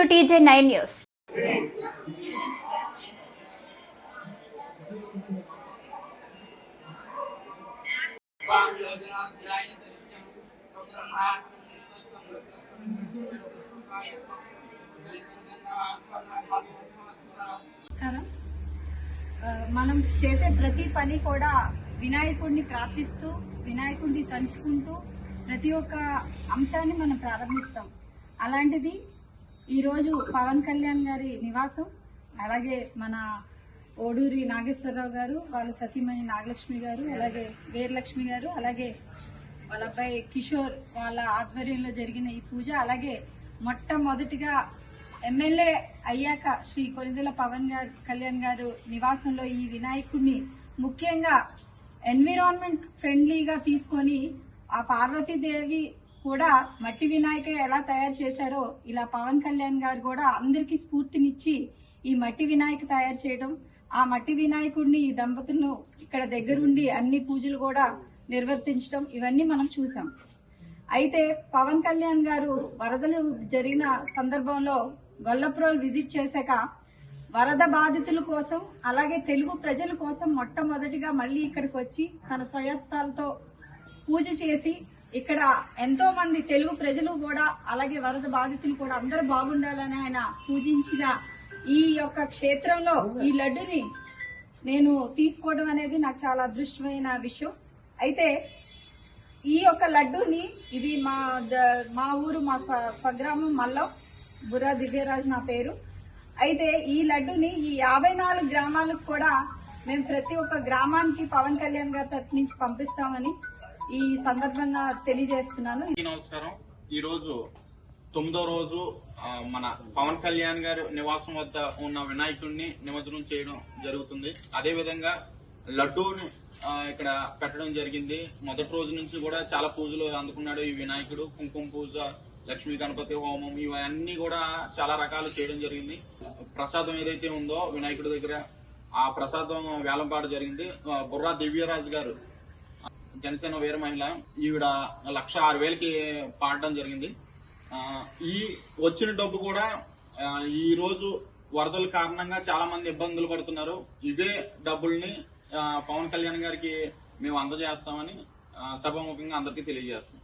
To TJ nine news. నమస్కారం. మనం చేసే ప్రతి పని కూడా వినాయకుడిని ప్రార్థిస్తూ వినాయకుడిని తలుచుకుంటూ ప్రతి ఒక్క అంశాన్ని మనం ప్రారంభిస్తాం. అలాంటిది ఈరోజు పవన్ కళ్యాణ్ గారి నివాసం అలాగే మన ఓడూరి నాగేశ్వరరావు గారు వాళ్ళ సతీమణి నాగలక్ష్మి గారు అలాగే వీరలక్ష్మి గారు అలాగే వాళ్ళ అబ్బాయి కిషోర్ వాళ్ళ ఆధ్వర్యంలో జరిగిన ఈ పూజ అలాగే మొట్టమొదటిగా ఎమ్మెల్యే అయ్యాక శ్రీ కొనిదెల పవన్ గారు కళ్యాణ్ గారు నివాసంలో ఈ వినాయకుడిని ముఖ్యంగా ఎన్విరాన్మెంట్ ఫ్రెండ్లీగా తీసుకొని ఆ పార్వతీదేవి కూడా మట్టి వినాయక ఎలా తయారు చేశారో ఇలా పవన్ కళ్యాణ్ గారు కూడా అందరికీ స్ఫూర్తినిచ్చి ఈ మట్టి వినాయక తయారు చేయడం ఆ మట్టి వినాయకుడిని ఈ దంపతులను ఇక్కడ దగ్గరుండి అన్ని పూజలు కూడా నిర్వర్తించడం ఇవన్నీ మనం చూసాం. అయితే పవన్ కళ్యాణ్ గారు వరదలు జరిగిన సందర్భంలో గొల్లప్రోల్ విజిట్ చేశాక వరద బాధితుల కోసం అలాగే తెలుగు ప్రజల కోసం మొట్టమొదటిగా మళ్ళీ ఇక్కడికి వచ్చి తన స్వయస్థాలతో పూజ చేసి ఇక్కడ ఎంతో మంది తెలుగు ప్రజలు కూడా అలాగే వరద బాధితులు కూడా అందరూ బాగుండాలని ఆయన పూజించిన ఈ యొక్క క్షేత్రంలో ఈ లడ్డుని నేను తీసుకోవడం అనేది నాకు చాలా అదృష్టమైన విషయం. అయితే ఈ యొక్క లడ్డూని ఇది మా ద- మా ఊరు మా స్వ స్వగ్రామం మల్లం బుర్రా దివ్యరాజ్ నా పేరు. అయితే ఈ లడ్డూని ఈ యాభై నాలుగు గ్రామాలకు కూడా మేము ప్రతి ఒక్క గ్రామానికి పవన్ కళ్యాణ్ గారి తరఫు నుంచి పంపిస్తామని ఈ సందర్భంగా తెలియజేస్తున్నాను. నమస్కారం. ఈ రోజు తొమ్మిదో రోజు మన పవన్ కళ్యాణ్ గారి నివాసం వద్ద ఉన్న వినాయకుడిని నిమజ్జనం చేయడం జరుగుతుంది. అదే విధంగా లడ్డూని ఇక్కడ పెట్టడం జరిగింది. మొదటి రోజు నుంచి కూడా చాలా పూజలు అందుకున్నాడు ఈ వినాయకుడు. కుంకుమ పూజ లక్ష్మీ గణపతి హోమం ఇవన్నీ కూడా చాలా రకాలు చేయడం జరిగింది. ప్రసాదం ఏదైతే ఉందో వినాయకుడి దగ్గర ఆ ప్రసాదం వేలంపాట జరిగింది. బుర్రా దివ్యరాజు గారు జనసేన వీర మహిళ ఈవిడ లక్ష ఆరు వేలకి పాడడం జరిగింది. ఈ వచ్చిన డబ్బు కూడా ఈరోజు వరదల కారణంగా చాలా మంది ఇబ్బందులు పడుతున్నారు. ఇవే డబ్బుల్ని పవన్ కళ్యాణ్ గారికి మేము అందజేస్తామని సభాముఖంగా అందరికీ తెలియజేస్తాం